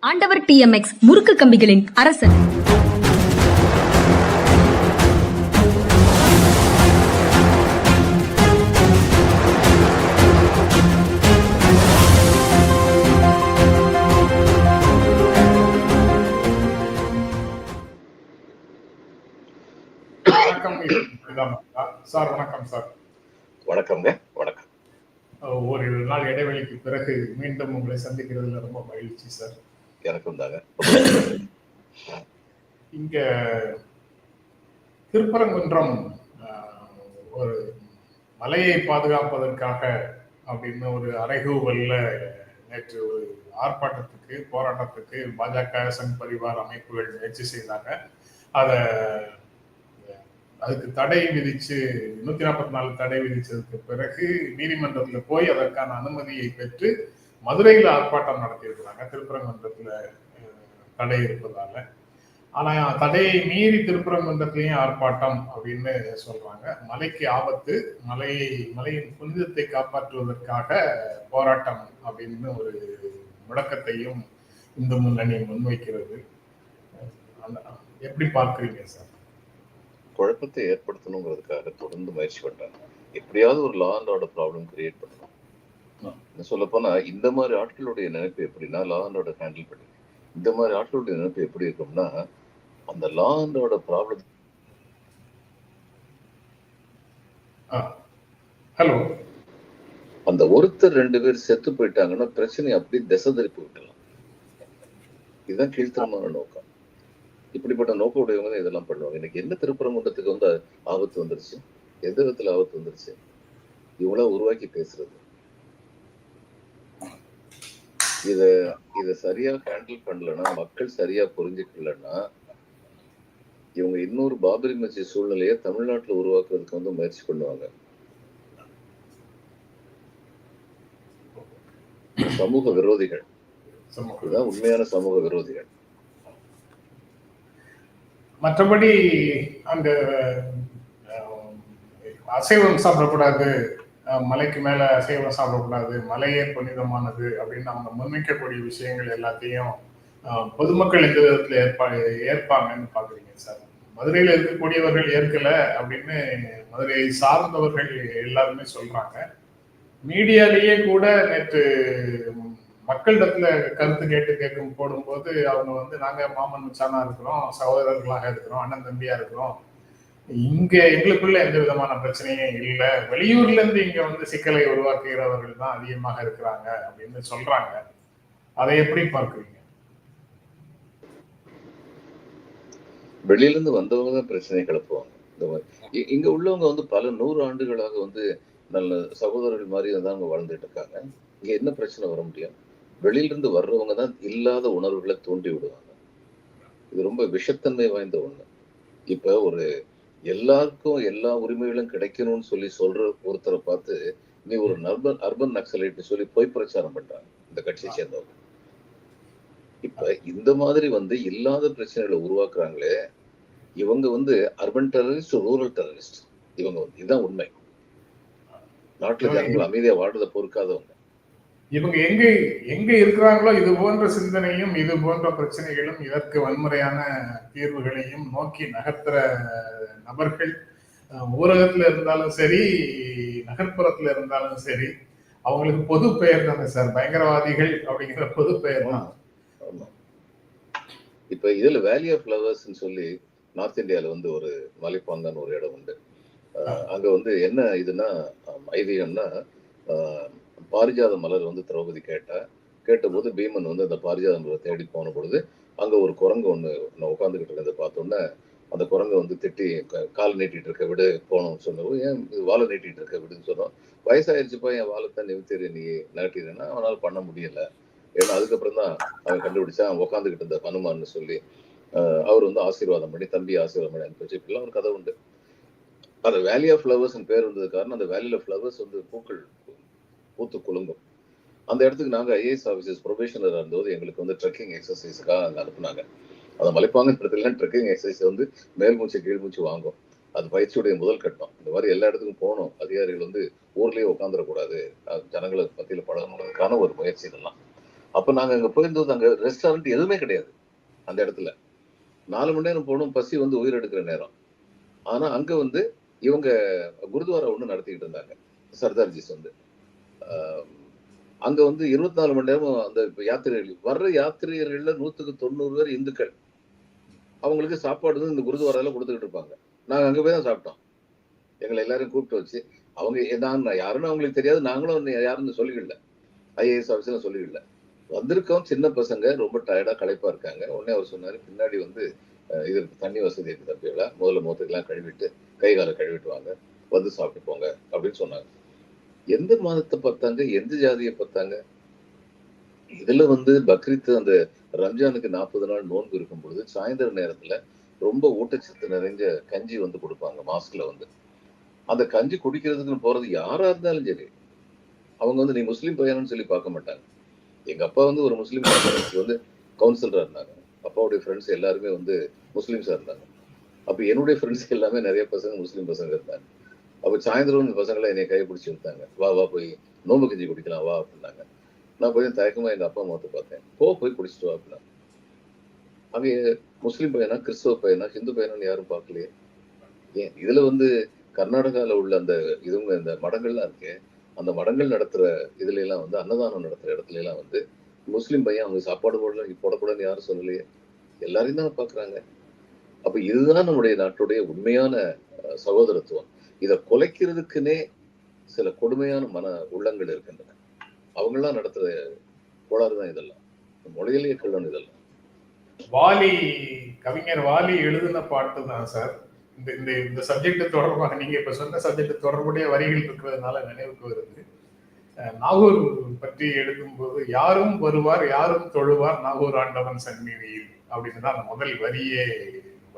ஆண்டவர் டிஎம்எக்ஸ் முறுக்கு கம்பிகளின் அரசன். சார் வணக்கம் சார். வணக்கம்ங்க. வணக்கம். ஒரு நாள் இடைவெளிக்கு பிறகு மீண்டும் உங்களை சந்திக்கிறதுல ரொம்ப மகிழ்ச்சி சார். எனக்கும் தாங்க இங்க திருப்பரங்குன்றம் ஒரு மலையை பாதுகாப்பதற்காக அப்படின்னு ஒரு அறைகூவல்ல நேற்று ஒரு ஆர்ப்பாட்டத்துக்கு போராட்டத்துக்கு பாஜக சங் பரிவார் அமைப்புகள் முயற்சி செய்தாங்க. அதை அதுக்கு தடை விதிச்சு நூத்தி நாற்பத்தி நாலு தடை விதிச்சதுக்கு பிறகு நீதிமன்றத்துல போய் அதற்கான அனுமதியை பெற்று மதுரையில் ஆர்ப்பாட்டம் நடத்தியிருக்கிறாங்க. திருப்பரங்குன்றத்தில் தடை இருப்பதால. ஆனால் தடையை மீறி திருப்பரங்குன்றத்திலையும் ஆர்ப்பாட்டம் அப்படின்னு சொல்றாங்க. மலைக்கு ஆபத்து மலையை மலையின் புனிதத்தை காப்பாற்றுவதற்காக போராட்டம் அப்படின்னு ஒரு முழக்கத்தையும் இந்து முன்னணி முன்வைக்கிறது. அந்த- எப்படி பார்க்குறீங்க சார்? குழப்பத்தை ஏற்படுத்தணுங்கிறதுக்காக தொடர்ந்து முயற்சி பண்றாங்க. எப்படியாவது ஒரு law and order problem create பண்ணணும். சொல்ல போனா இந்த மாதிரி ஆட்களுடைய நினைப்பு எப்படின்னா லா அண்ட் ஆர்டர் ஹேண்டில் பண்ணி இந்த மாதிரி ஆட்களுடைய நினைப்பு எப்படி இருக்கும்னா அந்த law and order problem hello அந்த ஒருத்தர் ரெண்டு பேர் செத்து போயிட்டாங்கன்னா பிரச்சனை அப்படி திசை திருப்பி விட்டுலாம் இதுதான் கீழ்த்தரமான நோக்கம். இப்படிப்பட்ட நோக்கம் உடையவங்க தான் இதெல்லாம் பண்ணுவாங்க. இன்னைக்கு என்ன திருப்பரங்குன்றத்துக்கு வந்து ஆபத்து வந்துருச்சு? எந்த விதத்துல ஆபத்து வந்துருச்சு? இவங்களா உருவாக்கி பேசுறது. இத இத சரியா ஹேண்டில் பண்ணலன்னா மக்கள் சரியா புரிஞ்சுக்கலன்னா இவங்க இன்னொரு பாபரி மஸ்ஜித் சூழ்நிலையை தமிழ்நாட்டுல உருவாக்குறதுக்கு வந்து முயற்சி பண்ணுவாங்க. சமூக விரோதிகள். இதுதான் உண்மையான சமூக விரோதிகள். மற்றபடி அஹ், அசைவம் சாப்பிடக்கூடாது. மலைக்கு மேல அசைவம் சாப்பிடக்கூடாது மலையே புனிதமானது அப்படின்னு அவங்க முன்வைக்கக்கூடிய விஷயங்கள் எல்லாத்தையும் பொதுமக்கள் எந்த விதத்துல ஏற்பா ஏற்பாங்கன்னு பாக்குறீங்க சார். மதுரையில இருக்கக்கூடியவர்கள் ஏற்கல அப்படின்னு மதுரையை சார்ந்தவர்கள் எல்லாருமே சொல்றாங்க. மீடியாலேயே கூட நேற்று மக்களிடத்துல கருத்து கேட்டு கேட்கும் போடும்போது அவங்க வந்து நாங்க மாமன் மச்சானா இருக்கிறோம் சகோதரர்களாக இருக்கிறோம் அண்ணன் தம்பியா இருக்கிறோம் இங்க எங்களுக்குள்ள எந்த விதமான பிரச்சனையும் இல்லை. வெளியூர்ல இருந்து இங்க வந்து சிக்கலை உருவாக்குகிறவர்கள் தான் அதிகமாக இருக்கிறாங்க அப்படின்னு சொல்றாங்க. அதை எப்படி பார்க்குறீங்க? வெளியில இருந்து வந்தவங்க தான் பிரச்சனை கிளப்புவாங்க. இந்த மாதிரி. இ- இங்க உள்ளவங்க வந்து பல நூறு ஆண்டுகளாக வந்து நல்ல சகோதரர்கள் மாதிரி தான் அவங்க வாழ்ந்துட்டு இருக்காங்க. இங்க என்ன பிரச்சனை வர முடியும்? வெளியில இருந்து வர்றவங்க தான் இல்லாத உணர்வுகளை தூண்டி விடுவாங்க. இது ரொம்ப விஷத்தன்மை வாய்ந்த ஒண்ணு. இப்ப ஒரு எல்லாருக்கும் எல்லா உரிமைகளும் கிடைக்கணும்னு சொல்லி சொல்ற ஒருத்தரை பார்த்து நீ ஒரு அர்பன் அர்பன் நக்சலைட் சொல்லி பொய் பிரச்சாரம் பண்றாங்க இந்த கட்சியை சேர்ந்தவங்க. இப்ப இந்த மாதிரி வந்து இல்லாத பிரச்சனைகளை உருவாக்குறாங்களே இவங்க வந்து அர்பன் டெரரிஸ்ட் ரூரல் டெரரிஸ்ட். இவங்க வந்து இதுதான் உண்மை. நாட்டுல ஜனங்கள் அமைதியா வாழ்றதை பொறுக்காதவங்க. இவங்க எங்க எங்க இருக்கிறாங்களோ இது போன்ற சிந்தனையும் இது போன்ற பிரச்சனைகளும் இதற்கு வன்முறையான தீர்வுகளையும் நோக்கி நகர்த்துற நபர்கள் ஊரகத்துல இருந்தாலும் சரி நகர்ப்புறத்துல இருந்தாலும் சரி அவங்களுக்கு பொது பெயர் தானே சார். பயங்கரவாதிகள் அப்படிங்கிற பொது பெயர் தான். இப்ப இதுல வேலி ஆஃப் ஃபிளவர்ஸ்னு சொல்லி நார்த் இந்தியால வந்து ஒரு மலைப்பாங்கான ஒரு இடம் உண்டு. அங்க வந்து என்ன இதுன்னா ஐதீகம்னா பாரிஜாத மலர் வந்து திரௌபதி கேட்டா கேட்டபோது பீமன் வந்து அந்த பாரிஜாத மலரை தேடி போன பொழுது அங்க ஒரு குரங்கு ஒண்ணு நான் உட்காந்துக்கிட்டு இருக்கிறத பார்த்தோன்னே அந்த குரங்கு வந்து திட்டி க- கால் நீட்டிட்டு இருக்க விடு போனோம்னு சொன்னோம் ஏன் இது வாழை நீட்டிட்டு இருக்க விடுன்னு சொன்னோம். வயசாயிருச்சுப்பா என் வாழைத்தான் நிமித்திரு நீ நாட்டிடுன்னா அவனால பண்ண முடியல. ஏன்னா அதுக்கப்புறம் தான் அவன் கண்டுபிடிச்சா அவன் உட்காந்துக்கிட்டு இருந்த ஹனுமான்னு சொல்லி அவர் வந்து ஆசீர்வாதம் பண்ணி தம்பி ஆசீர்வாதம் பண்ணி அனுப்பிச்சு இப்பெல்லாம் ஒரு கதை உண்டு. அந்த வேலி ஆஃப் ஃப்ளவர்ஸ் பேர் வந்தது காரணம் அந்த வேலியில ஃப்ளவர்ஸ் வந்து பூக்கள் பூத்து குலுங்கும் அந்த இடத்துக்கு நாங்கள் ஐஏஎஸ் ஆஃபீஸர்ஸ் ப்ரொபேஷனர் இருந்தபோது எங்களுக்கு வந்து ட்ரெக்கிங் எக்ஸசைஸ்க்காக அங்கே அனுப்புனாங்க. அந்த மலைப்பாங்கன்றதுல ட்ரெக்கிங் எக்ஸசைஸ் வந்து மேல் மூச்சு கீழ் மூச்சு வாங்கும். அது பயிற்சியுடைய முதல் கட்டம். இந்த மாதிரி எல்லா இடத்துக்கும் போகணும். அதிகாரிகள் வந்து ஊர்லேயே உட்காந்துடக்கூடாது ஜனங்களுக்கு மத்தியில் பழகணுன்றதுக்கான ஒரு முயற்சி இதெல்லாம். அப்போ நாங்கள் அங்கே போயிருந்தது அங்கே ரெஸ்டாரண்ட் எதுவுமே கிடையாது. அந்த இடத்துல. நாலு மணி நேரம் போகணும். பசி வந்து உயிர் எடுக்கிற நேரம். ஆனால் அங்கே வந்து இவங்க குருத்வாரா ஒன்று நடத்திக்கிட்டு இருந்தாங்க. சர்தார்ஜிஸ் வந்து. அங்க வந்து இருபத்தி நாலு மணி நேரமும் அந்த யாத்திரைகள் வர்ற யாத்திரையர்கள்ல நூத்துக்கு தொண்ணூறு பேர் இந்துக்கள். அவங்களுக்கு சாப்பாடு வந்து இந்த குருத்வாரால கொடுத்துக்கிட்டு இருப்பாங்க. நாங்க அங்க போய் தான் சாப்பிட்டோம். எங்களை எல்லாரும் கூப்பிட்டு வச்சு அவங்க நான் யாருன்னு அவங்களுக்கு தெரியாது. நாங்களும் யாருன்னு சொல்லிக்கல. ஐஏஎஸ் ஆஃபீஸர்லாம் சொல்லிக்கல. வந்திருக்கோம். சின்ன பசங்க ரொம்ப டயர்டா களைப்பா இருக்காங்க. உடனே அவர் சொன்னாரு பின்னாடி வந்து இது தண்ணி வசதி இருக்கு தம்பிகளா முதல்ல முகத்துக்கெல்லாம் கழுவிட்டு கை காலை கழுவிட்டு வாங்க. வந்து சாப்பிட்டு போங்க. அப்படின்னு சொன்னாங்க. எந்த மாதத்தை பார்த்தாங்க? எந்த ஜாதியை பார்த்தாங்க? இதுல வந்து பக்ரீத் அந்த ரம்ஜானுக்கு நாற்பது நாள் நோன்பு இருக்கும் பொழுது சாயந்தர நேரத்துல ரொம்ப ஊட்டச்சத்து நிறைஞ்ச கஞ்சி வந்து கொடுப்பாங்க மாஸ்க்ல வந்து. அந்த கஞ்சி குடிக்கிறதுக்குன்னு போறது யாரா இருந்தாலும் சரி அவங்க வந்து நீ முஸ்லீம் பையனு சொல்லி பார்க்க மாட்டாங்க. எங்க அப்பா வந்து ஒரு முஸ்லீம் வந்து கவுன்சிலரா இருந்தாங்க. அப்பாவுடைய ஃப்ரெண்ட்ஸ் எல்லாருமே வந்து முஸ்லீம்ஸா இருந்தாங்க. அப்ப என்னுடைய ஃப்ரெண்ட்ஸ் எல்லாமே நிறைய பசங்க முஸ்லீம் பசங்க இருந்தாங்க. அப்போ சாயந்தரம் இந்த பசங்களை என்னை கை பிடிச்சி விட்டாங்க வா வா போய் நோம்பு கஞ்சி குடிக்கலாம் வா அப்படின்னாங்க. நான் போய் தயக்கமா எங்க அப்பா முகத்தை பார்த்தேன். போ போய் குடிச்சிட்டு வா அப்படின்னா அங்கே முஸ்லீம் பையனா கிறிஸ்தவ பையனா ஹிந்து பையனான்னு யாரும் பார்க்கலையே. ஏன்? இதுல வந்து கர்நாடகாவில் உள்ள அந்த இதுவும் இந்த மடங்கள்லாம் இருக்கு அந்த மடங்கள் நடத்துற இதுல எல்லாம் வந்து அன்னதானம் நடத்துற இடத்துல எல்லாம் வந்து முஸ்லீம் பையன் அவங்க சாப்பாடு போடல போடக்கூடாதுன்னு யாரும் சொல்லலையே. எல்லாரையும் தான் பாக்குறாங்க அப்ப இதுதான் நம்முடைய நாட்டுடைய உண்மையான சகோதரத்துவம். இதை குலைக்கிறதுக்குன்னே சில கொடுமையான மன உள்ளங்கள் இருக்கின்றன. அவங்கெல்லாம் நடத்துற கோளாறு தான் இதெல்லாம். மொழியிலேயே கள்ளன் இதெல்லாம். வாலி கவிஞர் வாலி எழுதின பாட்டு தான் சார். இந்த இந்த இந்த சப்ஜெக்ட் தொடர்பாக நீங்க இப்ப சொன்ன சப்ஜெக்ட் தொடர்புடைய வரிகள் இருக்கிறதுனால நினைவுக்கு வருது. நாகூர் பற்றி எழுதும்போது யாரும் வருவார் யாரும் தொழுவார் நாகூர் ஆண்டவன் சன்மீதியில் அப்படின்னு தான் அந்த முதல் வரியே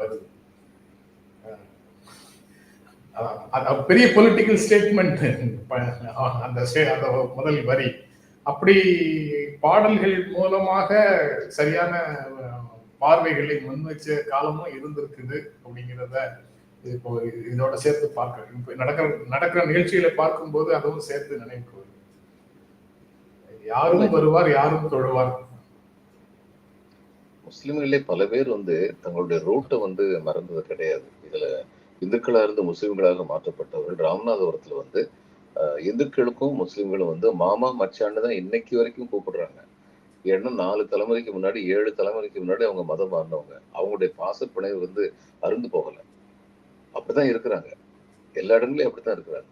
வருது. பெரிய பொலிட்டிக்கல் ஸ்டேட்மெண்ட் அந்த அந்த முதல் வரி. அப்படி பாடல்கள் மூலமாக சரியான பார்வைகளை முன் வச்ச காலமும் இருந்திருக்குது அப்படிங்கிறத இப்போ இதோட சேர்த்து பார்க்க இப்போ நடக்கிற நடக்கிற நிகழ்ச்சிகளை பார்க்கும்போது அதுவும் சேர்த்து நினைவுக்கு வருது யாரும் வருவார் யாரும் தொழுவார். முஸ்லிம்களே பல பேர் வந்து தங்களுடைய ரூட்டை வந்து மறந்தது கிடையாது. இதுல இந்துக்களா இருந்து முஸ்லிம்களாக மாற்றப்பட்டவர்கள் ராமநாதபுரத்துல வந்து இந்துக்களுக்கும் முஸ்லிம்களும் வந்து மாமா மச்சான்னு தான் இன்னைக்கு வரைக்கும் கூப்பிடுறாங்க. ஏன்னா நாலு தலைமுறைக்கு முன்னாடி ஏழு தலைமுறைக்கு முன்னாடி அவங்க மதம் மாறினவங்க. அவங்களுடைய பாசப்பிணைவு வந்து அருந்து போகல. அப்படிதான் இருக்கிறாங்க. எல்லா இடங்களையும் அப்படித்தான் இருக்கிறாங்க.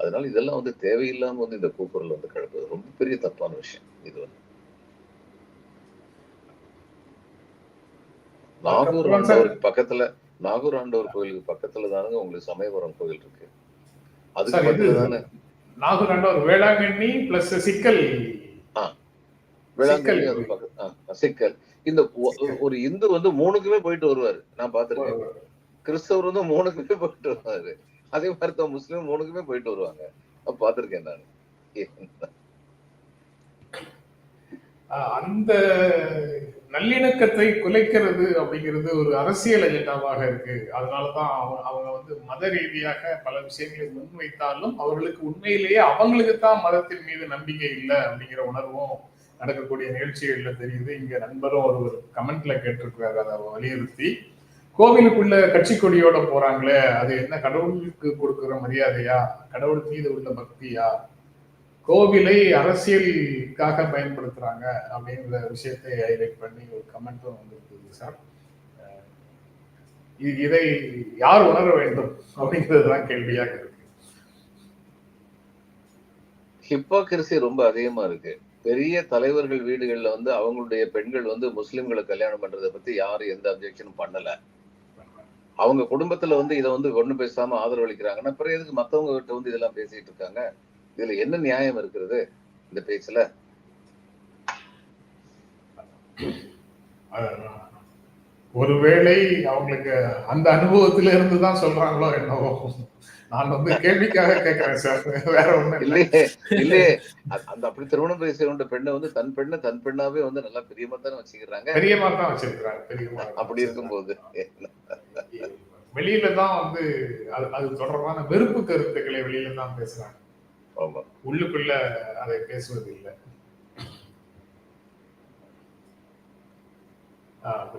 அதனால இதெல்லாம் வந்து தேவையில்லாம வந்து இந்த கூக்குரல் வந்து கிளப்புது. ரொம்ப பெரிய தப்பான விஷயம் இது வந்து. நாகூர் பக்கத்துல நாகூர் ஆண்டவர் கோயிலுக்கு பக்கத்துல தானுங்க உங்களுக்கு சமயபுரம் கோயில் இருக்கு. அதுக்கு பக்கத்துல தானே நாகூர் ஆண்டவர் வேளாங்கண்ணி பிளஸ் சிக்கல். வேளாங்கண்ணி சிக்கல். அது இந்த ஒரு இந்து வந்து மூணுக்குமே போயிட்டு வருவாரு. நான் பார்த்திருக்கேன். கிறிஸ்தவர் வந்து மூணுக்குமே போயிட்டு வருவாரு. அதே மாதிரி தான் முஸ்லீம் மூணுக்குமே போயிட்டு வருவாங்க. அப்ப பார்த்திருக்கேன் நான். அந்த நல்லிணக்கத்தை குலைக்கிறது அப்படிங்கிறது ஒரு அரசியல் அஜெண்டாவாக இருக்கு. அதனாலதான் அவங்க அவங்க வந்து மத ரீதியாக பல விஷயங்களை முன்வைத்தாலும் அவர்களுக்கு உண்மையிலேயே அவங்களுக்கு தான் மதத்தின் மீது நம்பிக்கை இல்லை அப்படிங்கிற உணர்வும் நடக்கக்கூடிய நிகழ்ச்சிகள்ல தெரியுது. இங்க நண்பரும் ஒரு ஒரு கமெண்ட்ல கேட்டிருக்கிறாரு. அதை வலியுறுத்தி கோவிலுக்குள்ள கட்சி கொடியோட போறாங்களே அது என்ன கடவுளுக்கு கொடுக்குற மரியாதையா? கடவுள் மீது உள்ள பக்தியா? கோவிலை அரசியலுக்காக பயன்படுத்துறாங்க அப்படிங்கிற விஷயத்தை ஹைலைட் பண்ணி ஒரு கமெண்ட்டும் வந்திருக்குது சார் இதை யார் உணர வேண்டும் அப்படிங்கிறது தான் கேள்வியாக இருக்கு. ஹிப்போக்ரசி ரொம்ப அதிகமா இருக்கு. பெரிய தலைவர்கள் வீடுகள்ல வந்து அவங்களுடைய பெண்கள் வந்து முஸ்லிம்களை கல்யாணம் பண்றதை பத்தி யாரும் எந்த அப்ஜெக்ஷனும் பண்ணல. அவங்க குடும்பத்துல வந்து இதை வந்து ஒண்ணு பேசாம ஆதரவளிக்கிறாங்கன்னா அப்புறம் எதுக்கு மத்தவங்க கிட்ட வந்து இதெல்லாம் பேசிட்டு இருக்காங்க? இதுல என்ன நியாயம் இருக்கிறது இந்த பேச்சுல? ஒருவேளை அவங்களுக்கு அந்த அனுபவத்தில இருந்து தான் சொல்றாங்களோ என்னவோ. நான் வந்து கேள்விக்காக கேட்கிறேன் சார். வேற ஒண்ணும் இல்லை. இல்லையே இல்லையே. அந்த அப்படி திருமணம் பேச கொண்ட பெண்ணை வந்து தன் பெண்ணை தன் பெண்ணாவே வந்து நல்லா பிரியமா தானே வச்சுக்கிறாங்க. பெரியமா தான் வச்சிருக்கிறாங்க பெரியமா அப்படி இருக்கும்போது. வெளியில தான் வந்து அது அது தொடர்பான வெறுப்பு கருத்துக்களை வெளியில தான் பேசுறாங்க. உள்ளுக்குள்ள அதை பேசுவது இல்லை.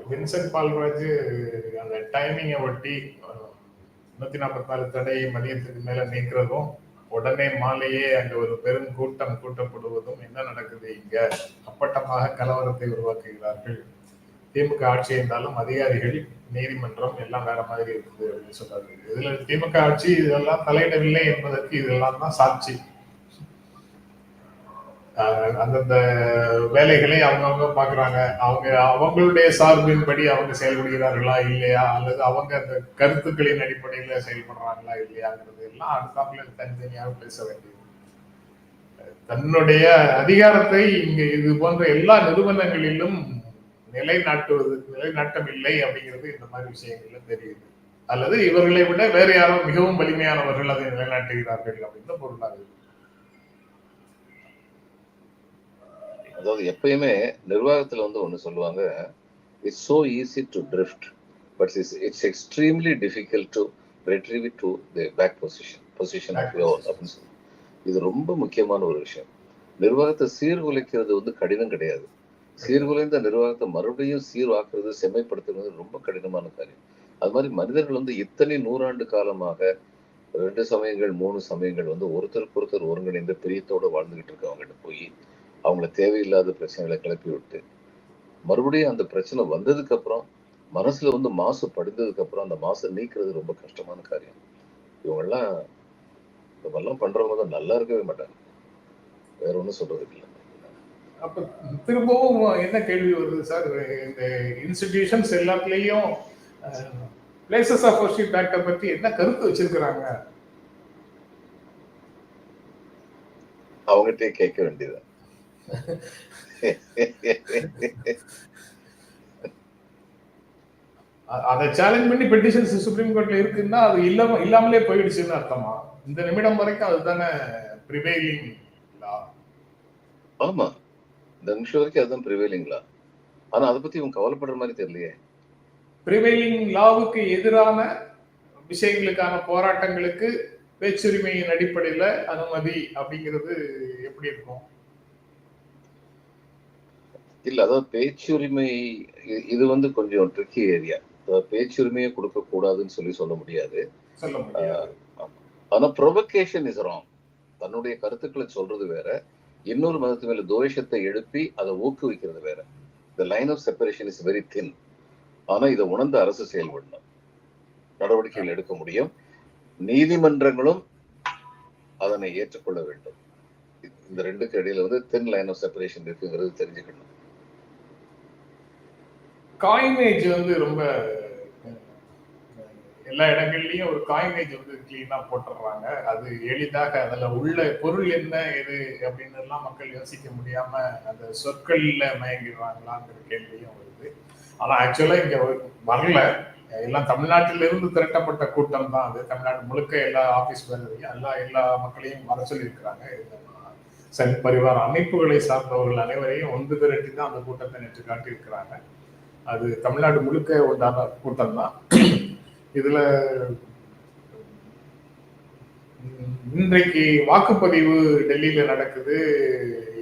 வின்சென்ட் பால்ராஜ் அந்த டைமிங்கை ஒட்டி நூத்தி நாற்பத்தி தடை மதியத்துக்கு மேல நீக்கிறதும் உடனே மாலையே அங்க ஒரு பெரும் கூட்டம் கூட்டப்படுவதும் என்ன நடக்குது இங்க? அப்பட்டமாக கலவரத்தை உருவாக்குகிறார்கள். திமுக ஆட்சி இருந்தாலும் அதிகாரிகள் நீதிமன்றம் எல்லாம் வேற மாதிரி இருக்குது அப்படின்னு சொல்றாரு இதுல திமுக ஆட்சி இதெல்லாம் தலையிடவில்லை என்பதற்கு இதெல்லாம் தான் சாட்சி. ஆஹ் அந்தந்த வேலைகளை அவங்கவுங்க பாக்குறாங்க அவங்க அவங்களுடைய சார்பின்படி அவங்க செயல்படுகிறார்களா இல்லையா? அல்லது அவங்க அந்த கருத்துக்களின் அடிப்படையில செயல்படுறாங்களா இல்லையாங்கிறது எல்லாம் அடுத்தாப்புல தனித்தனியாக பேச வேண்டியது. தன்னுடைய அதிகாரத்தை இங்க இது போன்ற எல்லா நிறுவனங்களிலும் நிலைநாட்டுவது நிலைநாட்டம் இல்லை அப்படிங்கிறது இந்த மாதிரி விஷயங்கள்ல தெரியுது. அல்லது இவர்களை விட வேற யாரோ மிகவும் வலிமையானவர்கள் அதை நிலைநாட்டுகிறார்கள் அப்படின்னு பொருளாகுது அதாவது எப்பயுமே நிர்வாகத்துல வந்து ஒண்ணு சொல்லுவாங்க it's so easy to drift but it's it's extremely difficult to it to the back position position அப்படின்னு சொல்லி இது ரொம்ப முக்கியமான ஒரு விஷயம். நிர்வாகத்தை சீர்குலைக்கிறது வந்து கடினம் கிடையாது. சீர்குலைந்த நிர்வாகத்தை மறுபடியும் சீர்வாக்குறது செம்மைப்படுத்துறது ரொம்ப கடினமான காரியம். அது மாதிரி மனிதர்கள் வந்து இத்தனை நூறாண்டு காலமாக ரெண்டு சமயங்கள் மூணு சமயங்கள் வந்து ஒருத்தருக்கு ஒருத்தர் ஒருங்கிணைந்த பிரியத்தோட வாழ்ந்துகிட்டு இருக்கவங்ககிட்ட போய் அவங்கள தேவையில்லாத பிரச்சனைகளை கிளப்பி விட்டு மறுபடியும் அந்த பிரச்சனை வந்ததுக்கு அப்புறம் மனசுல வந்து மாசு படிந்ததுக்கு அப்புறம் அந்த மாசை நீக்கிறது ரொம்ப கஷ்டமான காரியம். இவங்கெல்லாம் இதெல்லாம் பண்றவங்க தான் நல்லா இருக்கவே மாட்டாங்க. வேற ஒன்றும் சொல்றதுக்கு இல்லை. அப்ப திரும்பவும் என்ன கேள்வி வருது சார் இந்த இன்ஸ்டிடியூஷன்ஸ் எல்லாத்துலயும் பிளேசஸ் ஆஃப் வர்ஷிப் ஆக்டை பத்தி என்ன கருத்து வச்சிருக்கிறாங்க? அவங்ககிட்டயே கேட்க வேண்டியது. அதை சேலஞ்ச் பண்ணி பெட்டிஷன்ஸ் சுப்ரீம் கோர்ட்ல இருக்குன்னா அது இல்லாம இல்லாமலே போயிடுச்சுன்னு அர்த்தமா? இந்த நிமிடம் வரைக்கும் அதுதானே ப்ரிவைலிங் ஆமா. இந்த நிமிஷம் வரைக்கும் அதுதான் ப்ரிவேலிங்களா ஆனா அதை பத்தி இவங்க கவலைப்படுற மாதிரி தெரியலையே ப்ரிவைலிங் லாவுக்கு எதிரான விஷயங்களுக்கான போராட்டங்களுக்கு பேச்சுரிமையின் அடிப்படையில அனுமதி அப்படிங்கிறது எப்படி இருக்கும் இல்ல அதாவது பேச்சுரிமை இது வந்து கொஞ்சம் ட்ரிக்கி ஏரியா பேச்சுரிமையை கொடுக்க கூடாதுன்னு சொல்லி சொல்ல முடியாது சொல்ல முடியாது ஆனா ப்ரொவகேஷன் இஸ் ராங் தன்னுடைய கருத்துக்களை சொல்றது வேற இன்னொரு மதத்து மேல துவேஷத்தை எழுப்பி அதை ஊக்குவிக்கிறது வேற. The line of separation is very thin ஆனா இதை உணர்ந்த அரசு செயல்படணும். நடவடிக்கைகள் எடுக்க முடியும். நீதிமன்றங்களும் அதனை ஏற்றுக்கொள்ள வேண்டும். இந்த ரெண்டுக்கு இடையில வந்து தின் லைன் ஆஃப் செப்பரேஷன் இருக்குங்கிறது தெரிஞ்சுக்கணும். காயினேஜ் வந்து ரொம்ப எல்லா இடங்கள்லயும் ஒரு காயினேஜ் வந்து கிளீனா போட்டுடுறாங்க. அது எளிதாக அதுல உள்ள பொருள் என்ன எது அப்படின்னு எல்லாம் மக்கள் யோசிக்க முடியாம அந்த சொற்கள்ல மயங்கிடுறாங்களாங்கிற கேள்வியும் வருது. ஆனா ஆக்சுவலா இங்க வரல. எல்லாம் தமிழ்நாட்டிலிருந்து திரட்டப்பட்ட கூட்டம் தான் அது. தமிழ்நாடு முழுக்க எல்லா ஆபீஸ் பேரையும் எல்லா எல்லா மக்களையும் வர சொல்லியிருக்கிறாங்க. சங் பரிவார அமைப்புகளை சார்ந்தவர்கள் அனைவரையும் ஒன்று திரட்டி தான் அந்த கூட்டத்தை நேற்று காட்டியிருக்கிறாங்க. அது தமிழ்நாடு முழுக்க உண்டான கூட்டம் தான். இதுல இன்றைக்கு வாக்குப்பதிவு டெல்லியில நடக்குது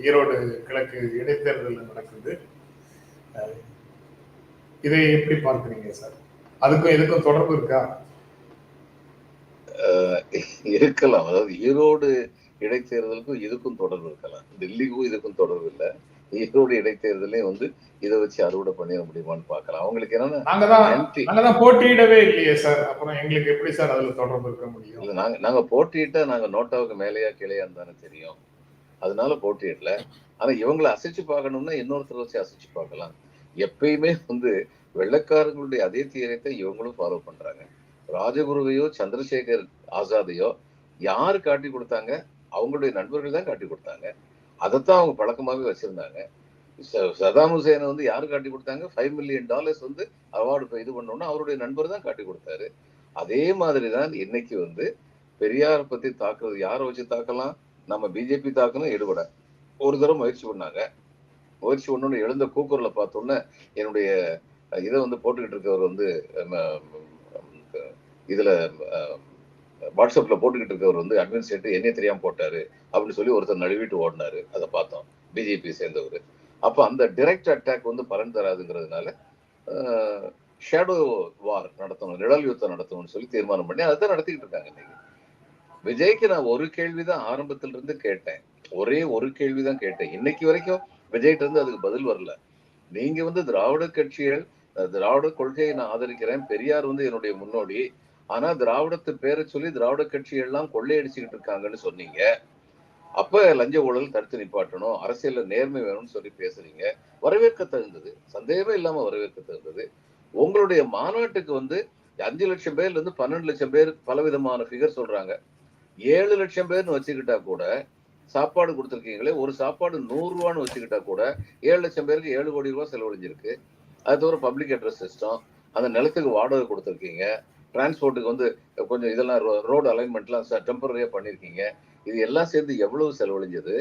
ஈரோடு கிழக்கு இடைத்தேர்தல் நடக்குது. அஹ், இதை எப்படி பார்க்குறீங்க சார்? அதுக்கும் எதுக்கும் தொடர்பு இருக்கா? இருக்கலாம். அதாவது ஈரோடு இடைத்தேர்தலுக்கும் இதுக்கும் தொடர்பு இருக்கலாம். டெல்லிக்கும் இதுக்கும் தொடர்பு இல்லை. ஈரோடு இடைத்தேர்தலையும் வந்து இதை வச்சு அறுவடை பண்ணிட முடியுமான்னு பார்க்கலாம். அவங்களுக்கு என்னன்னா போட்டியிடவே இல்லையே சார். அப்புறம் எங்களுக்கு எப்படி சார் அதுல தொடர்பு இருக்க முடியும்? இல்ல நாங்க நாங்க போட்டியிட்டா நாங்க நோட்டாவுக்கு மேலேயா கிளையான்னு தானே தெரியும். அதனால போட்டியிடல. ஆனா இவங்களை அசைச்சு பார்க்கணும்னா இன்னொருத்தர் வச்சு அசைச்சு பார்க்கலாம். எப்பயுமே வந்து வெள்ளக்காரங்களுடைய அதே தீரத்தை இவங்களும் ஃபாலோ பண்றாங்க. ராஜகுருவையோ சந்திரசேகர் ஆசாதையோ யாரு காட்டி கொடுத்தாங்க? அவங்களுடைய நண்பர்கள் தான் காட்டி கொடுத்தாங்க. அதைத்தான் அவங்க பழக்கமாகவே வச்சிருந்தாங்க. ச- சதாம் ஹுசேனை வந்து யார் காட்டி கொடுத்தாங்க? ஃபைவ் மில்லியன் டாலர்ஸ் வந்து அவார்டு இது பண்ணோம்னா அவருடைய நண்பர் தான் காட்டி கொடுத்தாரு. அதே மாதிரி தான் இன்னைக்கு வந்து பெரியாரை பத்தி தாக்குறது யாரை வச்சு தாக்கலாம்? நம்ம பிஜேபி தாக்கணும் எடுபட. ஒரு தடவை முயற்சி பண்ணாங்க. முயற்சி பண்ணோன்னு எழுந்த கூக்குரலை பார்த்தோன்னே என்னுடைய இதை வந்து போட்டுக்கிட்டு இருக்கவர் வந்து இதில் வாட்ஸ்அப்பில் இதுல வாட்ஸ்அப்ல போட்டுக்கிட்டு இருக்கவர் வந்து அட்மினிஸ்ட்ரேட்டர் என்னைய தெரியாம போட்டாரு. அப்படின்னு சொல்லி ஒருத்தர் நழுவிட்டு ஓடினாரு. அதை பார்த்தோம். பிஜேபி சேர்ந்தவர். அப்ப அந்த டிரெக்ட் அட்டாக் வந்து பலன் தராதுங்கிறதுனால ஷேடோ வார் நடத்தணும் நிழல் யுத்தம் நடத்தணும்னு சொல்லி தீர்மானம் பண்ணி அதை நடத்திக்கிட்டு இருக்காங்க இன்னைக்கு. விஜய்க்கு நான் ஒரு கேள்விதான் ஆரம்பத்துல இருந்து கேட்டேன். ஒரே ஒரு கேள்விதான் கேட்டேன். இன்னைக்கு வரைக்கும் விஜய்கிட்ட இருந்து அதுக்கு பதில் வரல. நீங்க வந்து திராவிட கட்சிகள் திராவிட கொள்கையை நான் ஆதரிக்கிறேன். பெரியார் வந்து என்னுடைய முன்னோடி. ஆனா திராவிடத்து பேரை சொல்லி திராவிட கட்சிகள் எல்லாம் கொள்ளையடிச்சுக்கிட்டு இருக்காங்கன்னு சொன்னீங்க. அப்ப லஞ்ச ஊழல் தடுத்து நிப்பாட்டணும் அரசியல்ல நேர்மை வேணும்னு சொல்லி பேசுறீங்க. வரவேற்க தகுந்தது. சந்தேகமே இல்லாம வரவேற்க தகுந்தது. உங்களுடைய மாநாட்டுக்கு வந்து அஞ்சு லட்சம் பேர்ல இருந்து பன்னெண்டு லட்சம் பேர் பலவிதமான ஃபிகர் சொல்றாங்க. ஏழு லட்சம் பேர்னு வச்சுக்கிட்டா கூட சாப்பாடு கொடுத்துருக்கீங்களே ஒரு சாப்பாடு நூறு ரூபான்னு வச்சுக்கிட்டா கூட ஏழு லட்சம் பேருக்கு ஏழு கோடி ரூபா செலவழிஞ்சிருக்கு. அது தவிர பப்ளிக் அட்ரஸ் சிஸ்டம் அந்த நிலத்துக்கு வாடகை கொடுத்துருக்கீங்க. டிரான்ஸ்போர்ட்டுக்கு வந்து கொஞ்சம் இதெல்லாம் ரோடு அலைன்மெண்ட்லாம் டெம்பரரியாக பண்ணியிருக்கீங்க இது எல்லாம் சேர்ந்து எவ்வளவு செலவழிஞ்சது?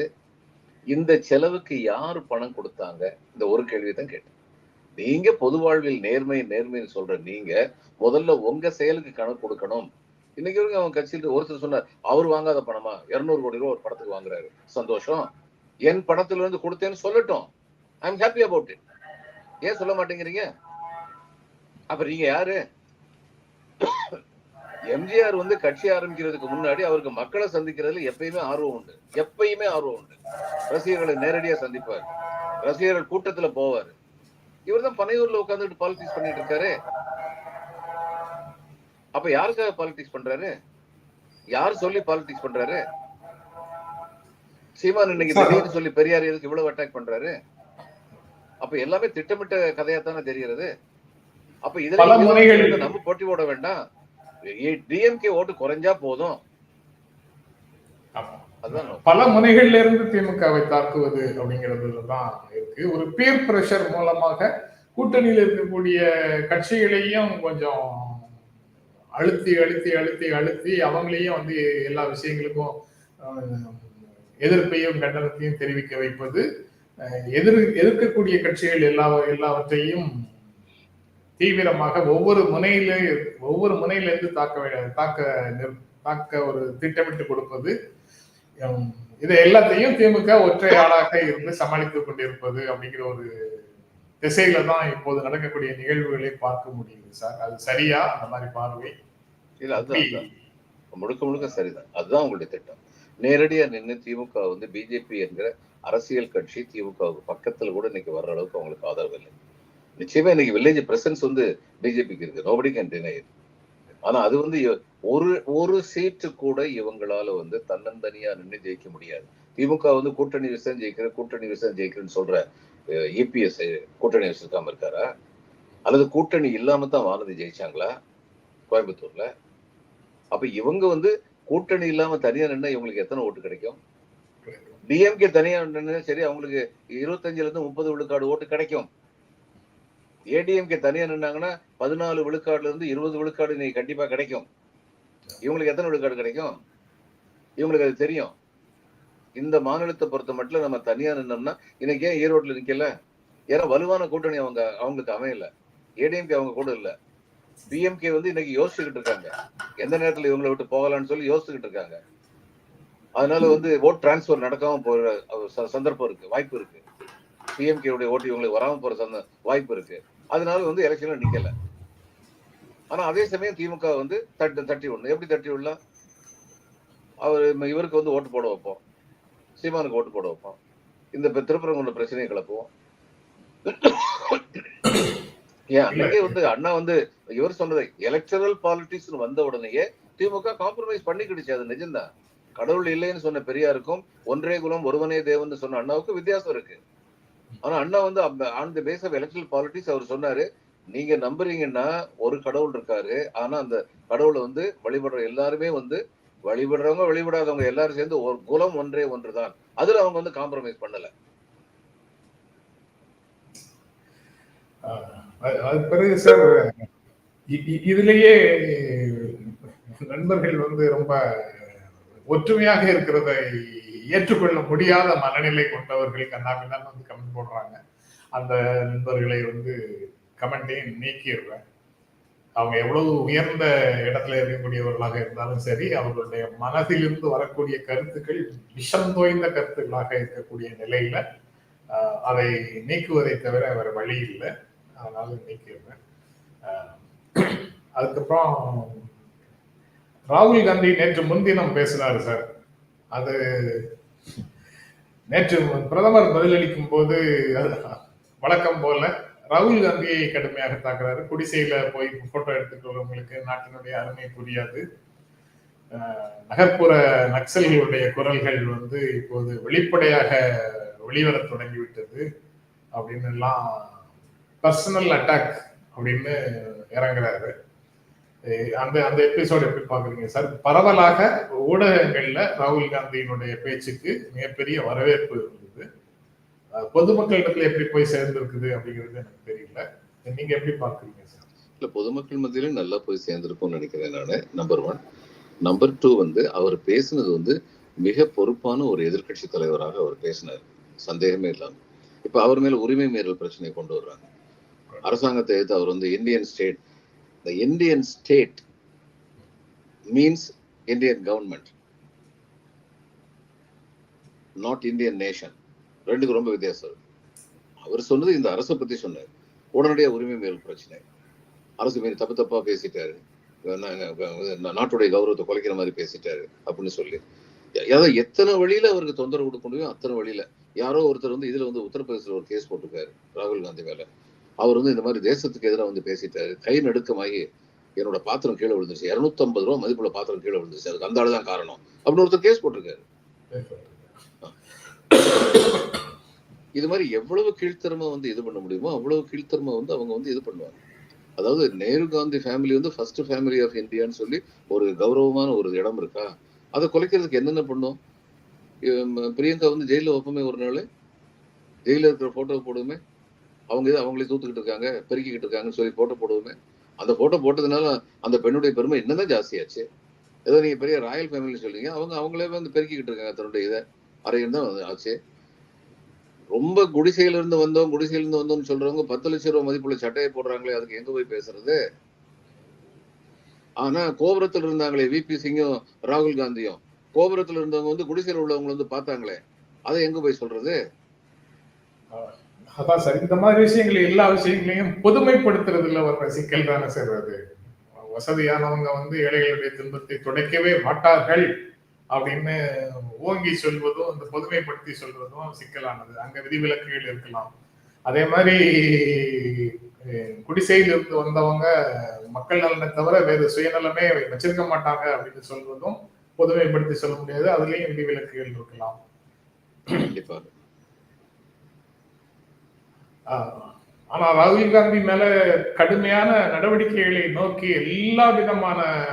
இந்த செலவுக்கு யார் பணம் கொடுத்தாங்க? இந்த ஒரு கேள்வியை தான் கேட்டேன். நீங்க பொது வாழ்வில் நேர்மை நேர்மைன்னு சொல்ற நீங்க முதல்ல உங்க செயலுக்கு கணக்கு கொடுக்கணும். இன்னைக்கு வரைக்கும் அவன் கட்சியில் ஒருத்தர் சொன்னார் அவர் வாங்காத பணமா? இருநூறு கோடி ரூபா ஒரு படத்துக்கு வாங்குறாரு. சந்தோஷம். என் படத்துல இருந்து கொடுத்தேன்னு சொல்லட்டும். I am happy about it ஏன் சொல்ல மாட்டேங்கிறீங்க? அப்ப நீங்க யாரு? எம்ஜிஆர் வந்து கட்சி ஆரம்பிக்கிறதுக்கு முன்னாடி அவருக்கு மக்களை சந்திக்கிறதுல எப்பயுமே ஆர்வம் உண்டு. எப்பயுமே ஆர்வம் உண்டு. ரசிகர்களை நேரடியா சந்திப்பார். ரசிகர்கள் கூட்டத்துல போவார். இவர் தான் பனையூர்ல உட்காந்துட்டு பாலிடிக்ஸ் பண்ணிட்டு இருக்காரு. அப்ப யாருக்காக பாலிடிக்ஸ் பண்றாரு? யார் சொல்லி பாலிடிக்ஸ் பண்றாரு? சீமான் இன்னைக்கு திடீர்னு சொல்லி பெரியார் எதுக்கு இவ்வளவு அட்டாக் பண்றாரு? அப்ப எல்லாமே திட்டமிட்ட கதையா தானே தெரிகிறது. அப்ப இதுல நம்ம போட்டி போட வேண்டாம். டிஎம்கே ஓட்டு குறைஞ்சா போதும். பல முனைகள்ல இருந்து திமுகவை தாக்குவது அப்படிங்கிறதுல தான் இருக்கு. ஒரு பீர் பிரஷர் மூலமாக கூட்டணியில் இருக்கக்கூடிய கட்சிகளையும் கொஞ்சம் அழுத்தி அழுத்தி அழுத்தி அழுத்தி அவங்களையும் வந்து எல்லா விஷயங்களுக்கும் எதிர்ப்பையும் கண்டனத்தையும் தெரிவிக்க வைப்பது எதிர் எதிர்க்கக்கூடிய கட்சிகள் எல்லா எல்லாவற்றையும் தீவிரமாக ஒவ்வொரு முனையில ஒவ்வொரு முனையில இருந்து தாக்க தாக்க தாக்க ஒரு திட்டமிட்டு கொடுப்பது இதை எல்லாத்தையும் திமுக ஒற்றை ஆளாக இருந்து சமாளித்துக் கொண்டிருப்பது அப்படிங்கிற ஒரு திசையில தான் இப்போது நடக்கக்கூடிய நிகழ்வுகளை பார்க்க முடியுது சார். அது சரியா? அந்த மாதிரி பார்வை? இல்ல அதுதான். முழுக்க முழுக்க சரிதான். அதுதான் உங்களுடைய திட்டம். நேரடியா நின்று திமுக வந்து பிஜேபி என்கிற அரசியல் கட்சி திமுகவுக்கு பக்கத்துல கூட இன்னைக்கு வர்ற அளவுக்கு அவங்களுக்கு ஆதரவு இல்லை. நிச்சயமா இன்னைக்கு வில்லேஜ் பிரசன்ஸ் வந்து பிஜேபிக்கு இருக்கு. நோபடி கேன் டினை ஆனா அது வந்து ஒரு ஒரு சீட்டு கூட இவங்களால வந்து தன்னந்தனியா நின்று ஜெயிக்க முடியாது. திமுக வந்து கூட்டணி விஷயம் ஜெயிக்கிற கூட்டணி விஷயம் ஜெயிக்கிறேன்னு சொல்ற இபிஎஸ் கூட்டணி வச்சிருக்காம இருக்காரா? அல்லது கூட்டணி இல்லாம தான் வானதி ஜெயிச்சாங்களா? கோயம்புத்தூர்ல. அப்ப இவங்க வந்து கூட்டணி இல்லாம தனியா நின்னா இவங்களுக்கு எத்தனை ஓட்டு கிடைக்கும்? டிஎம்கே தனியா நின்னா சரி அவங்களுக்கு இருபத்தஞ்சுல இருந்து முப்பது விழுக்காடு ஓட்டு கிடைக்கும். ஏடிஎம்கே தனியா நின்னாங்கன்னா பதினாலு விழுக்காடுல இருந்து இருபது விழுக்காடு நீ கண்டிப்பா கிடைக்கும். இவங்களுக்கு எத்தனை விழுக்காடு கிடைக்கும்? இவங்களுக்கு அது தெரியும். இந்த மாநிலத்தை பொறுத்த மட்டும் நம்ம தனியா நின்னோம்னா இன்னைக்கு ஏன் ஈரோட்ல நிக்கல? ஏன்னா வலுவான கூட்டணி அவங்க அவங்களுக்கு அமையல. ஏடிஎம்கே அவங்க கூட இல்ல. பிஎம்கே வந்து இன்னைக்கு யோசிச்சுக்கிட்டு இருக்காங்க. எந்த நேரத்துல இவங்களை விட்டு போகலாம்னு சொல்லி யோசிச்சுக்கிட்டு இருக்காங்க. அதனால வந்து ஓட் டிரான்ஸ்பர் நடக்காம போற ச- சந்தர்ப்பம் இருக்கு வாய்ப்பு இருக்கு. பிஎம்கே உடைய ஓட்டு இவங்களுக்கு வராமல் போற சந்த வாய்ப்பு இருக்கு. அதனால வந்து எலெக்ஷன்ல நிக்கல. ஆனா அதே சமயம் திமுக வந்து தட்டு தட்டி விடணும். எப்படி தட்டி விடலாம்? அவர் இவருக்கு வந்து ஓட்டு போட வைப்போம். சீமானுக்கு ஓட்டு போட வைப்போம். இந்த இப்ப திருப்பரங்குன்ற பிரச்சனையை கிளப்புவோம். ஏன் அன்னைக்கே வந்து அண்ணா வந்து இவர் சொன்னதை எலக்டரல் பாலிடிக்ஸ் வந்த உடனேயே திமுக காம்ப்ரமைஸ் பண்ணிக்கிடுச்சு. அது நிஜம்தான். கடவுள் இல்லைன்னு சொன்ன பெரியாருக்கும் ஒன்றே குலம் ஒருவனே தேவன் சொன்ன அண்ணாவுக்கு வித்தியாசம் இருக்கு. ஆனா அண்ணா வந்து on the basis of electoral politics அவர் சொன்னாரு நீங்க நம்புறீங்கன்னா ஒரு கடவுள் இருக்காரு. ஆனா அந்த கடவுளை வந்து வழிபடுற எல்லாருமே வந்து வழிபடுறவங்க வழிபடாதவங்க எல்லாரும் சேர்ந்து ஒரு குலம் ஒன்றே ஒன்றுதான். அதுல அவங்க வந்து காம்ப்ரமைஸ் பண்ணல. பிறகு சார் இதுலயே நண்பர்கள் வந்து ரொம்ப ஒற்றுமையாக இருக்கிறதை ஏற்றுக்கொள்ள முடியாத மனநிலை கொண்டவர்கள் கண்ணாபின்னான்னு வந்து கமெண்ட் போடுறாங்க. அந்த நண்பர்களை வந்து கமெண்டையும் நீக்கிடுறேன். அவங்க எவ்வளவு உயர்ந்த இடத்துல இருக்கக்கூடியவர்களாக இருந்தாலும் சரி அவர்களுடைய மனதிலிருந்து வரக்கூடிய கருத்துக்கள் விஷம் தோய்ந்த கருத்துக்களாக இருக்கக்கூடிய நிலையில அதை நீக்குவதை தவிர வேற வழி இல்லை. அதனால நீக்கிடுறேன். அதுக்கப்புறம் ராகுல் காந்தி நேற்று முன்தினம் பேசினார் சார். அது நேற்று பிரதமர் பதிலளிக்கும் போது அது வழக்கம் போல ராகுல் காந்தியை கடுமையாக தாக்குறாரு. குடிசையில போய் போட்டோ எடுத்துக்கொள்வங்களுக்கு நாட்டினுடைய அருமை புரியாது. நகர்ப்புற நக்சல்களுடைய குரல்கள் வந்து இப்போது வெளிப்படையாக வெளிவர தொடங்கிவிட்டது அப்படின்னு எல்லாம் பர்சனல் அட்டாக் அப்படின்னு இறங்குறாரு. அந்த அந்த எபிசோட் எப்படி பாக்குறீங்க சார் பரவலாக ஊடகங்கள்ல ராகுல் காந்தியினுடைய பேச்சுக்கு மிகப்பெரிய வரவேற்பு இருந்தது. பொதுமக்களிடத்துல எப்படி போய் சேர்ந்திருக்குது அப்படிங்கிறது எனக்கு தெரியல. நீங்க எப்படி பாக்குறீங்க சார்? இல்ல பொதுமக்கள் மத்தியிலும் நல்லா போய் சேர்ந்திருக்கும்னு நினைக்கிறேன் நானு நம்பர் ஒன் நம்பர் டூ வந்து அவர் பேசினது வந்து மிக பொறுப்பான ஒரு எதிர்க்கட்சி தலைவராக அவர் பேசினார். சந்தேகமே இல்லாம. இப்ப அவர் மேல உரிமை மீறல் பிரச்சனையை கொண்டு வர்றாங்க. அரசாங்கத்தை எதிர்த்து அவர் வந்து Indian state the Indian state means Indian government not Indian nation ரெண்டுக்கு ரொம்ப வித்தியாசம் அவர் சொன்னது இந்த அரசை பத்தி சொன்னார். உடனடியா உரிமை மேல் பிரச்சனை. அரசு மீது தப்பு தப்பா பேசிட்டாரு. நாட்டுடைய கௌரவத்தை குலைக்கிற மாதிரி பேசிட்டாரு அப்படின்னு சொல்லி. அதாவது எத்தனை வழியில அவருக்கு தொந்தரவு கொடுக்க முடியும் அத்தனை வழியில. யாரோ ஒருத்தர் வந்து இதுல வந்து உத்தரப்பிரதேசல ஒரு கேஸ் போட்டிருக்காரு ராகுல் காந்தி மேல. அவர் வந்து இந்த மாதிரி தேசத்துக்கு எதிராக வந்து பேசிட்டாரு. கை நடுக்கமாகி என்னோட பாத்திரம் கீழே விழுந்துருச்சு. 250 ரூபா மதிப்புள்ள பாத்திரம் கீழே விழுந்துருச்சு. அதுக்கு அந்த தான் காரணம். அப்படின்னு ஒருத்தர் கேஸ் போட்டிருக்காரு. இது மாதிரி எவ்வளவு கீழ்த்தரமா வந்து இது பண்ண முடியுமோ அவ்வளவு கீழ்த்தரமா வந்து அவங்க வந்து இது பண்ணுவாங்க. அதாவது நேரு காந்தி ஃபேமிலி வந்து ஃபர்ஸ்ட் ஃபேமிலி ஆஃப் இந்தியான்னு சொல்லி ஒரு கௌரவமான ஒரு இடம் இருக்கா? அதை குலைக்கிறதுக்கு என்னென்ன பண்ணும்? பிரியங்கா வந்து ஜெயில வைப்போமே ஒரு நாள்? ஜெயில இருக்கிற போட்டோ போடுவோமே? அவங்க இது அவங்களே தூத்துக்கிட்டு இருக்காங்க பெருக்கிக்கிட்டு இருக்காங்கன்னு சொல்லி போட்டோ போடுவோமே. அந்த போட்டோ போட்டதுனால அந்த பெண்ணுடைய பெருமை என்னதான் ஜாஸ்தியாச்சு. ஏதோ நீங்க பெரிய ராயல் ஃபேமிலி சொல்றீங்க. அவங்க அவங்களே வந்து பெருக்கிக்கிட்டு இருக்காங்க தன்னுடைய இதை அறையும் தான் ஆச்சு. ரொம்ப குடிசையில இருந்து வந்தோம் குடிசையில இருந்து வந்தோம்னு சொல்றவங்க பத்து லட்சம் ரூபாய் மதிப்புள்ள சட்டையை போடுறாங்களே அதுக்கு எங்க போய் பேசுறது? ஆனா கோபுரத்துல இருந்தாங்களே விபி சிங்கும் ராகுல் காந்தியும். கோபுரத்துல இருந்தவங்க வந்து குடிசையில் உள்ளவங்க வந்து பார்த்தாங்களே அதை எங்க போய் சொல்றது? அதான் சார் இந்த மாதிரி விஷயங்கள் எல்லா விஷயங்களையும் பொதுமைப்படுத்துறதுல வர்ற சிக்கல் தானே சார் அது? வசதியானவங்க வந்து ஏழைகளுடைய துன்பத்தை துடைக்கவே மாட்டார்கள் அப்படின்னு ஓங்கி சொல்வதும் அந்த பொதுமைப்படுத்தி சொல்வதும் சிக்கலானது. அங்க விதிவிலக்குகள் இருக்கலாம். அதே மாதிரி குடிசையில் இருந்து வந்தவங்க மக்கள் நலனை தவிர வேறு சுயநலமே வச்சிருக்க மாட்டாங்க அப்படின்னு சொல்வதும் பொதுமைப்படுத்தி சொல்ல முடியாது. அதுலயும் விதிவிலக்குகள் இருக்கலாம். கண்டிப்பா. ஆஹ் ராகுல் காந்தி மேல கடுமையான நடவடிக்கைகளை நோக்கி எல்லா விதமான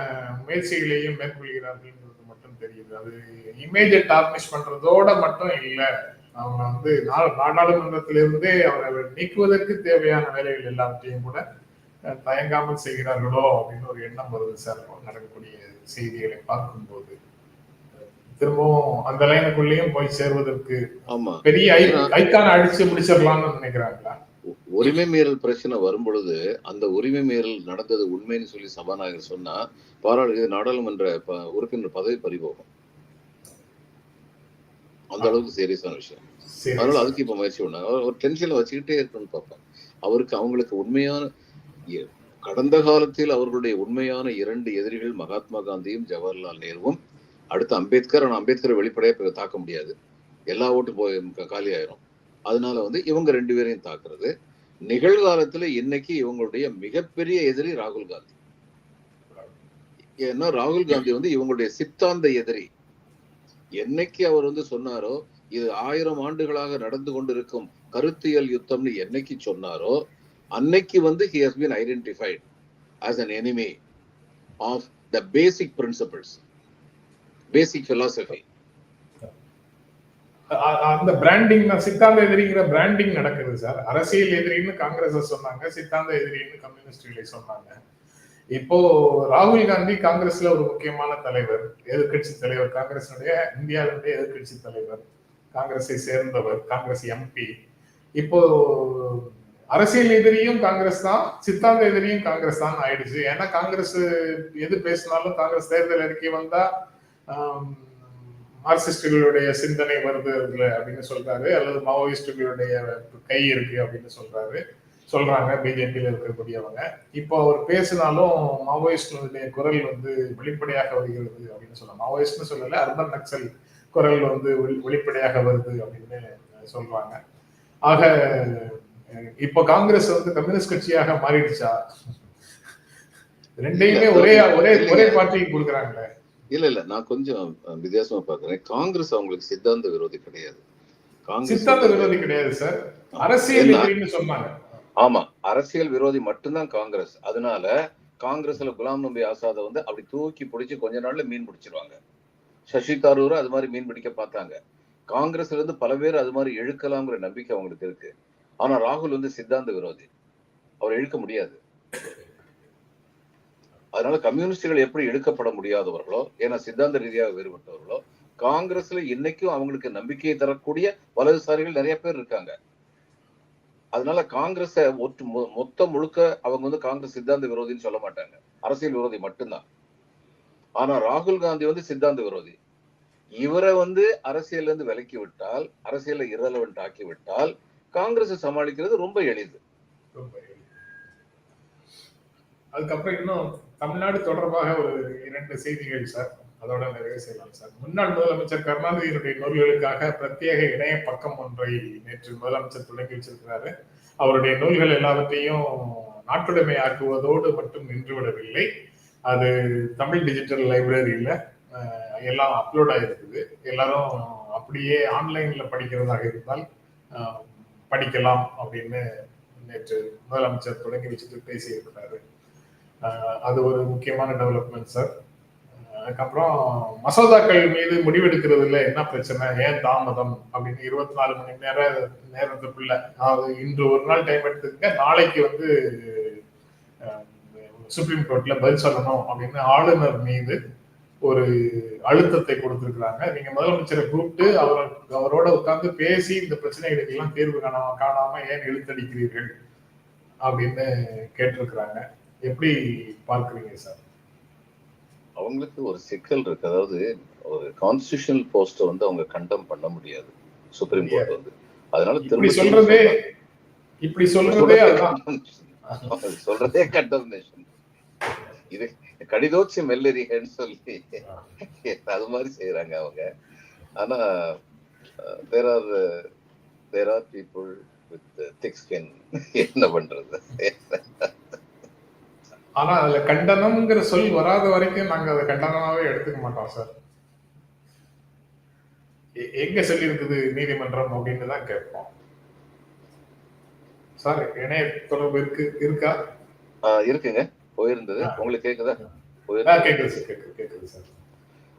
முயற்சிகளையும் மேற்கொள்கிறார்கள்ன்றது மட்டும் தெரியுது. அது இமேஜை டார்னிஷ் பண்றதோட மட்டும் இல்லை. அவங்க வந்து நா- நாடாளுமன்றத்திலிருந்தே அவரை நீக்குவதற்கு தேவையான வேலைகள் எல்லாவற்றையும் கூட தயங்காமல் செய்கிறார்களோ அப்படின்னு ஒரு எண்ணம் வருது சார். நடக்கக்கூடிய செய்திகளை பார்க்கும்போது. திரும்பவும் அந்த லைனுக்குள்ளேயும் போய் சேர்வதற்கு ஆமா. பெரிய ஐக்கான அடிச்சு முடிச்சிடலாம்னு நினைக்கிறாங்களா? உரிமை மீறல் பிரச்சனை வரும் பொழுது அந்த உரிமை மீறல் நடந்தது உண்மைன்னு சொல்லி சபாநாயகர் சொன்னா பாராளு நாடாளுமன்ற உறுப்பினர் பதவி பறிபோகும். அந்த அளவுக்கு சீரியஸான விஷயம். அதனால அதுக்கு இப்ப முயற்சி பண்ணாங்க. ஒரு டென்ஷன்ல வச்சுக்கிட்டே இருக்கணும்னு பார்ப்பேன் அவருக்கு அவங்களுக்கு உண்மையான கடந்த காலத்தில் அவர்களுடைய உண்மையான இரண்டு எதிரிகள் மகாத்மா காந்தியும் ஜவஹர்லால் நேருவும் அடுத்து அம்பேத்கர் ஆனால் அம்பேத்கரை வெளிப்படையாக பிறகு தாக்க முடியாது. எல்லா ஓட்டு போய் காலியாயிரும் காலி ஆயிரும். அதனால வந்து இவங்க ரெண்டு பேரையும் தாக்குறது. நிகழ்காலத்துல இன்னைக்கு இவங்களுடைய மிகப்பெரிய எதிரி ராகுல் காந்தி. ஏன்னா ராகுல் காந்தி வந்து இவங்களுடைய சித்தாந்த எதிரி. என்னைக்கு அவர் வந்து சொன்னாரோ இது ஆயிரம் ஆண்டுகளாக நடந்து கொண்டிருக்கும் கருத்தியல் யுத்தம்னு என்னைக்கு சொன்னாரோ அன்னைக்கு வந்து he has been identified as an enemy of the basic principles basic philosophy uh, uh, uh, அந்த பிராண்டிங் சித்தாந்த எதிரிங்கிற பிராண்டிங் நடக்குது சார் அரசியல் எதிரின்னு காங்கிரஸ் சொன்னாங்க சித்தாந்த எதிரின்னு கம்யூனிஸ்ட்களை சொன்னாங்க. இப்போ ராகுல் காந்தி காங்கிரஸ்ல ஒரு முக்கியமான தலைவர் எதிர்க்கட்சி தலைவர் காங்கிரஸினுடைய இந்தியாவினுடைய எதிர்க்கட்சி தலைவர் காங்கிரஸை சேர்ந்தவர் காங்கிரஸ் எம்பி இப்போ அரசியல் எதிரியும் காங்கிரஸ் தான் சித்தாந்த எதிரியும் காங்கிரஸ் தான் ஆயிடுச்சு. ஏன்னா காங்கிரஸ் எது பேசினாலும் காங்கிரஸ் தேர்தல் அறிக்கை வந்தா மார்க்சிஸ்டுகளுடைய சிந்தனை வருது அதுல அப்படின்னு சொல்றாரு. அல்லது மாவோயிஸ்டுகளுடைய கை இருக்கு அப்படின்னு சொல்றாரு. சொல்றாங்க. பிஜேபியில இருக்கக்கூடியவங்க. இப்போ அவர் பேசினாலும் மாவோயிஸ்டுடைய குரல் வந்து வெளிப்படையாக வருகிறது அப்படின்னு சொல்லலாம் மாவோயிஸ்ட்னு சொல்லல அர்பன் நக்சல் குரல் வந்து வெளி- வெளிப்படையாக வருது அப்படின்னு சொல்றாங்க. ஆக இப்போ காங்கிரஸ் வந்து கம்யூனிஸ்ட் கட்சியாக மாறிடுச்சா? ரெண்டையுமே ஒரே ஒரே ஒரே பார்ட்டிக்கு கொடுக்குறாங்களே. இல்ல இல்ல நான் கொஞ்சம் வித்தியாசமா பாக்குறேன் காங்கிரஸ் அவங்களுக்கு சித்தாந்த விரோதி கிடையாது. சித்தாந்த விரோதி கிடையாது சார். அரசியல் சொன்னாங்க. ஆமா அரசியல் விரோதி மட்டும்தான் காங்கிரஸ். அதனால காங்கிரஸ்ல குலாம் நபி ஆசாத வந்து அப்படி தூக்கி பிடிச்சு கொஞ்ச நாள்ல மீன் பிடிச்சிருவாங்க. சசி தரூரும் அது மாதிரி மீன் பிடிக்க பார்த்தாங்க. காங்கிரஸ்ல இருந்து பல பேர் அது மாதிரி இழுக்கலாங்கிற நம்பிக்கை அவங்களுக்கு இருக்கு. ஆனா ராகுல் வந்து சித்தாந்த விரோதி. அவர் இழுக்க முடியாது. அதனால கம்யூனிஸ்டுகள் எப்படி எடுக்கப்பட முடியாதவர்களோ ஏன்னா சித்தாந்த ரீதியாக வேறுபட்டவர்களோ காங்கிரஸ்ல இன்னைக்கும் அவங்களுக்கு நம்பிக்கையை தரக்கூடிய வலதுசாரிகள் நிறைய பேர் இருக்காங்க. அதனால காங்கிரஸ ஒற்று மொத்த முழுக்க அவங்க வந்து காங்கிரஸ் சித்தாந்த விரோதின்னு சொல்ல மாட்டாங்க. அரசியல் விரோதி மட்டும்தான். ஆனா ராகுல் காந்தி வந்து சித்தாந்த விரோதி. இவரை வந்து அரசியல்ல இருந்து விலக்கி விட்டால் அரசியல இரலவெண்ட் ஆக்கி விட்டால் காங்கிரஸ் சமாளிக்கிறது ரொம்ப எளிது. ரொம்ப எளிது. அதுக்கப்புறம் இன்னும் தமிழ்நாடு தொடர்பாக ஒரு இரண்டு செய்திகள் சார். அதோட நிறைவு செய்யலாம் சார். முன்னாள் முதலமைச்சர் கருணாநிதியினுடைய நூல்களுக்காக பிரத்யேக இணைய பக்கம் ஒன்றை நேற்று முதலமைச்சர் தொடங்கி வச்சிருக்கிறாரு. அவருடைய நூல்கள் எல்லாவற்றையும் நாட்டுடைமை ஆக்குவதோடு மட்டும் நின்றுவிடவில்லை. அது தமிழ் டிஜிட்டல் லைப்ரரியில எல்லாம் அப்லோட் ஆயிருக்குது. எல்லாரும் அப்படியே ஆன்லைன்ல படிக்கிறதாக இருந்தால் படிக்கலாம் அப்படின்னு நேற்று முதலமைச்சர் தொடங்கி வச்சுட்டு பேசியிருக்கிறாரு. அது ஒரு முக்கியமான டெவலப்மெண்ட் சார் அதுக்கப்புறம் மசோதாக்கள் மீது முடிவெடுக்கிறதுல என்ன பிரச்சனை? ஏன் தாமதம்? அப்படின்னு இருபத்தி நாலு மணி நேர நேரத்துக்குள்ள அதாவது இன்று ஒரு நாள் டைம் எடுத்துக்க நாளைக்கு வந்து சுப்ரீம் கோர்ட்ல பதில் சொல்லணும் அப்படின்னு ஆளுநர் மீது ஒரு அழுத்தத்தை கொடுத்துருக்குறாங்க. நீங்க முதலமைச்சரை கூப்பிட்டு அவர் அவரோட உட்கார்ந்து பேசி இந்த பிரச்சனைகளுக்கு எல்லாம் தீர்வு காணாம காணாம ஏன் இழுத்தடிக்கிறீர்கள் அப்படின்னு கேட்டிருக்கிறாங்க. எப்படி பார்க்கறீங்க சார்? அவங்களுக்கு ஒரு சிக்கல் இருக்கு. அதாவது ஒரு கான்ஸ்டியூஷனல் போஸ்ட வந்து அவங்க கண்டம் பண்ண முடியாது. சுப்ரீம் கோர்ட் வந்து. அதனால திரும்ப சொல்றதே. இப்படி சொல்றதே சொல்றதே கண்டம்னேஷன் இது கடிதோச்சி மெல்லறிகன்னு சொல்லி அது மாதிரி செய்யறாங்க அவங்க. ஆனா there are there are people with thick skin என்ன பண்றது? ஆனா அதுல கண்டனம்ங்கிற சொல் வராத வரைக்கும் நாங்க அதை கண்டனமாவே எடுத்துக்க மாட்டோம் சார் எங்க சொல்லி இருக்குது நீதிமன்றம் அப்படின்னு தான் கேட்போம். சார் இணைய தொடர்பு இருக்கு இருக்கா? இருக்குங்க. போயிருந்தது. உங்களுக்கு கேக்குதா? கேக்குது சார் கேக்குது சார்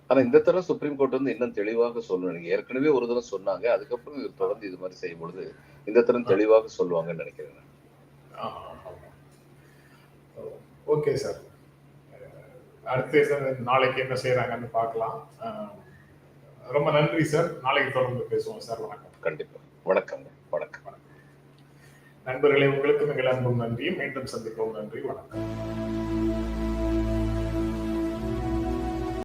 ஆனா இந்த தடவை சுப்ரீம் கோர்ட் வந்து இன்னும் தெளிவாக சொல்லணும். நீங்க ஏற்கனவே ஒரு தடவை சொன்னாங்க. அதுக்கப்புறம் தொடர்ந்து இது மாதிரி செய்யும் பொழுது இந்த தடவை தெளிவாக சொல்லுவாங்கன்னு நினைக்கிறேன். ஓகே சார் அடுத்து நாளைக்கு என்ன செய்யறாங்கன்னு பார்க்கலாம். ரொம்ப நன்றி சார் நாளைக்கு தொடர்ந்து பேசுவோம் சார் வணக்கம். கண்டிப்பா. வணக்கங்க வணக்கம். நண்பர்களே உங்களுக்கும் எங்கள் அன்பும் நன்றியும் மீண்டும் சந்திப்போம். நன்றி வணக்கம்.